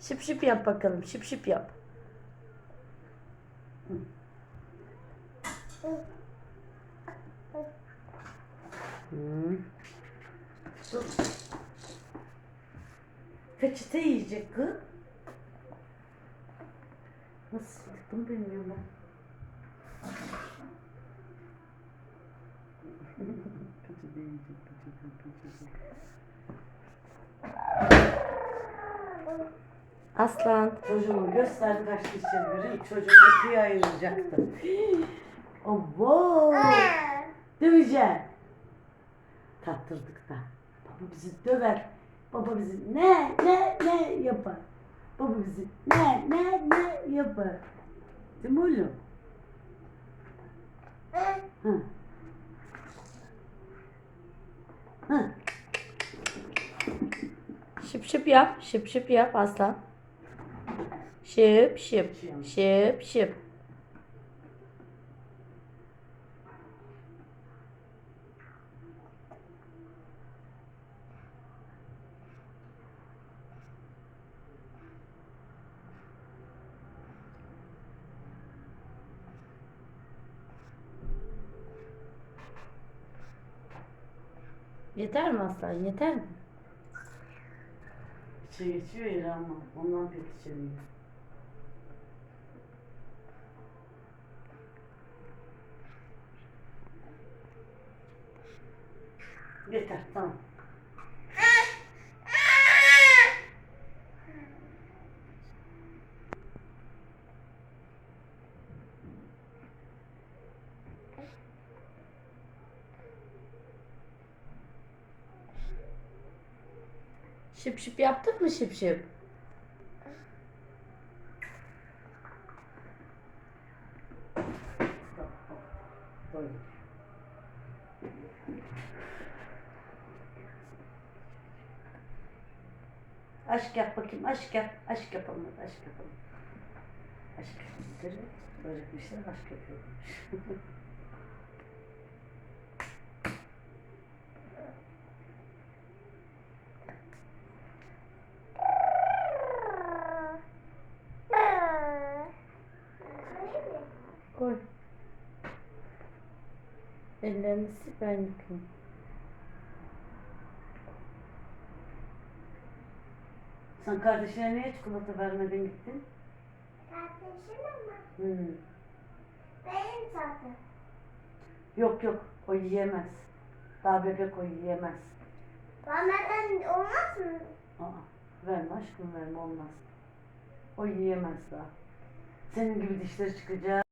Şıp şıp yap bakalım. Şıp şıp yap. Hmm. Peçete yiyecek kız. Nasıl sıktım bilmiyorum ben. peçete yiyecek, peçete, peçete. Aslan. Çocuğumu gösterdi kaç kişiye biri. Çocuk ikiye ayrılacaktı. Abo! Döveceğim. Tattırdık da. Baba bizi döver. Baba bizi ne ne ne yapar. Baba bizi ne ne ne yapar. Değil mi oğlum? Hı. Hı. Şıp şıp yap. Şıp şıp yap aslan. Şıp şıp. Şıp şıp. Yeter mi aslan? Yeter mi? İçe geçiyor ya ama ondan pek içemiyor. Yeter tamam. Şıp şıp yaptık mı şıp şıp? Böyle. Aşk yap bakayım, aşk yap, aşk yapalım, aşk yapalım. Aşk yapalım. Börekmişler, aşk yapıyormuş. Koy. Ellerini sil ben. Sen kardeşine niye çikolata vermeden gittin? Kardeşim ama Hmm. benim zaten. Yok yok, o yiyemez. Daha bebek o yiyemez. Bana olmaz mı? Aa, verme aşkım verme olmaz. O yiyemez daha. Senin gibi dişleri çıkacak.